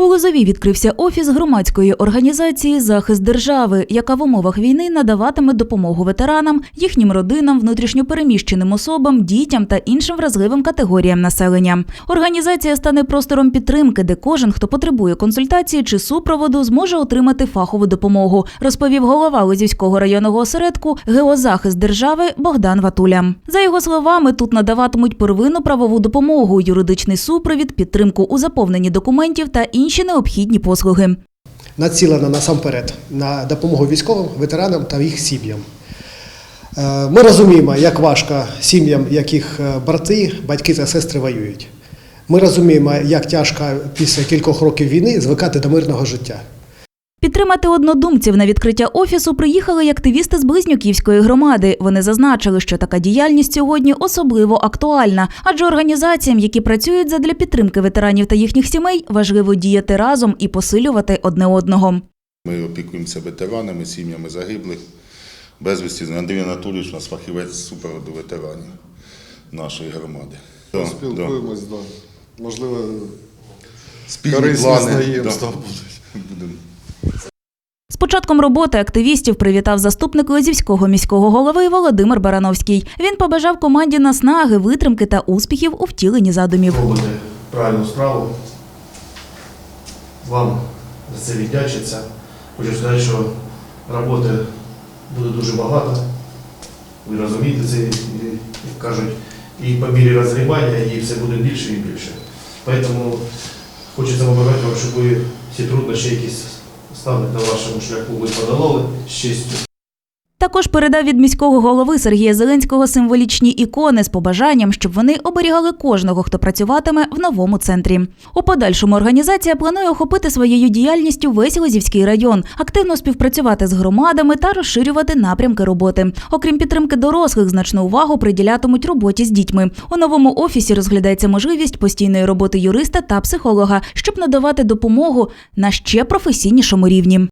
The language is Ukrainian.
У Лозові відкрився офіс громадської організації Захист держави, яка в умовах війни надаватиме допомогу ветеранам, їхнім родинам, внутрішньопереміщеним особам, дітям та іншим вразливим категоріям населення. Організація стане простором підтримки, де кожен, хто потребує консультації чи супроводу, зможе отримати фахову допомогу, розповів голова Лозівського районного осередку Геозахист держави Богдан Ватуля. За його словами, тут надаватимуть первинну правову допомогу, юридичний супровід, підтримку у заповненні документів та інші необхідні послуги. націлена насамперед на допомогу військовим, ветеранам та їх сім'ям. Е, Ми розуміємо, як важко сім'ям, яких е, брати, батьки та сестри воюють. Ми розуміємо, як тяжко після кількох років війни звикати до мирного життя. Підтримати однодумців на відкриття офісу приїхали й активісти з Близнюківської громади. Вони зазначили, що така діяльність сьогодні особливо актуальна, адже організаціям, які працюють задля підтримки ветеранів та їхніх сімей, важливо діяти разом і посилювати одне одного. Ми опікуємося ветеранами, сім'ями загиблих. Безвісті Андрій Анатолійович у нас фахівець супроводу ветеранів нашої громади. Да, да. Спілкуємось, да. можливо, Спільні корисні плани. знайомства да. будуть. З початком роботи активістів привітав заступник Лозівського міського голови Володимир Барановський. Він побажав команді наснаги, витримки та успіхів у втіленні задумів. робите правильну справу. Вам за це віддячиться. Хочу сказати, що роботи буде дуже багато. Ви розумієте це, як кажуть, і по мірі розгрібання, і все буде більше і більше. Тому хочеться побажати вам, щоб ви всі труднощі, які стануть на вашому шляху, ви подолали з честю. Також передав від міського голови Сергія Зеленського символічні ікони з побажанням, щоб вони оберігали кожного, хто працюватиме в новому центрі. У подальшому організація планує охопити своєю діяльністю весь Лозівський район, активно співпрацювати з громадами та розширювати напрямки роботи. Окрім підтримки дорослих, значну увагу приділятимуть роботі з дітьми. У новому офісі розглядається можливість постійної роботи юриста та психолога, щоб надавати допомогу на ще професійнішому рівні.